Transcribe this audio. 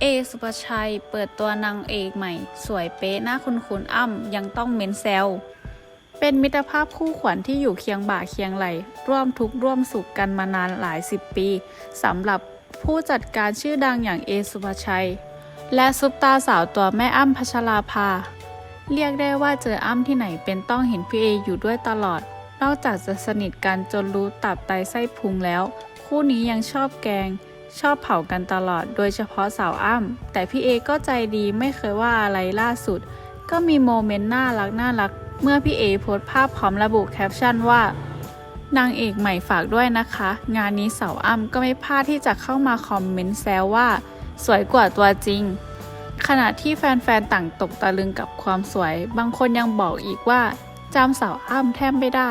เอสุภาชัย เปิดตัวนางเอกใหม่ สวยเป๊ะหน้าคุณคุณอ้ำ ยังต้องเม้นแซว เป็นมิตรภาพคู่ขวัญที่อยู่เคียงบ่าเคียงไหล ร่วมทุกข์ร่วมสุขกันมานานหลายสิบปีสำหรับผู้จัดการชื่อดังอย่างเอสุภาชัย และซุปตาสาวตัวแม่อ้ำพัชราภา เรียกได้ว่าเจออ้ำที่ไหนเป็นต้องเห็นพี่เออยู่ด้วยตลอด นอกจากจะสนิทกันจนรู้ตับไตไส้พุงแล้ว คู่นี้ยังชอบแกง ชอบเผากันตลอดโดยเฉพาะสาวอ้ำแต่พี่เอก็ใจดีไม่เคยว่าอะไรล่าสุด ก็มีโมเมนต์น่ารักน่ารัก เมื่อพี่เอโพสภาพพร้อมระบุแคปชั่นว่านางเอกใหม่ฝากด้วยนะคะ งานนี้สาวอ้ำก็ไม่พลาดที่จะเข้ามาคอมเมนต์แซวว่า สวยกว่าตัวจริง ขณะที่แฟนๆต่างตกตะลึงกับความสวย บางคนยังบอกอีกว่าจำสาวอ้ำแทบไม่ได้